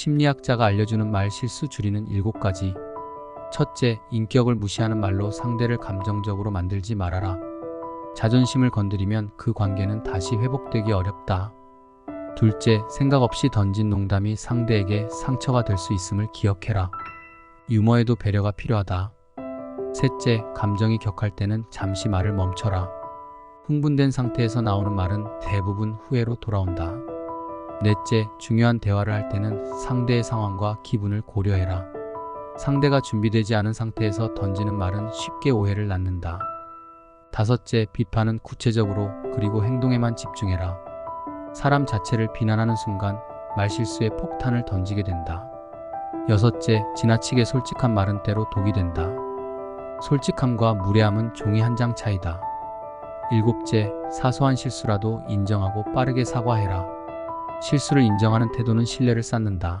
심리학자가 알려주는 말 실수 줄이는 7가지. 첫째, 인격을 무시하는 말로 상대를 감정적으로 만들지 말아라. 자존심을 건드리면 그 관계는 다시 회복되기 어렵다. 둘째, 생각 없이 던진 농담이 상대에게 상처가 될 수 있음을 기억해라. 유머에도 배려가 필요하다. 셋째, 감정이 격할 때는 잠시 말을 멈춰라. 흥분된 상태에서 나오는 말은 대부분 후회로 돌아온다. 넷째, 중요한 대화를 할 때는 상대의 상황과 기분을 고려해라. 상대가 준비되지 않은 상태에서 던지는 말은 쉽게 오해를 낳는다. 다섯째, 비판은 구체적으로 그리고 행동에만 집중해라. 사람 자체를 비난하는 순간 말실수에 폭탄을 던지게 된다. 여섯째, 지나치게 솔직한 말은 때로 독이 된다. 솔직함과 무례함은 종이 한 장 차이다. 일곱째, 사소한 실수라도 인정하고 빠르게 사과해라. 실수를 인정하는 태도는 신뢰를 쌓는다.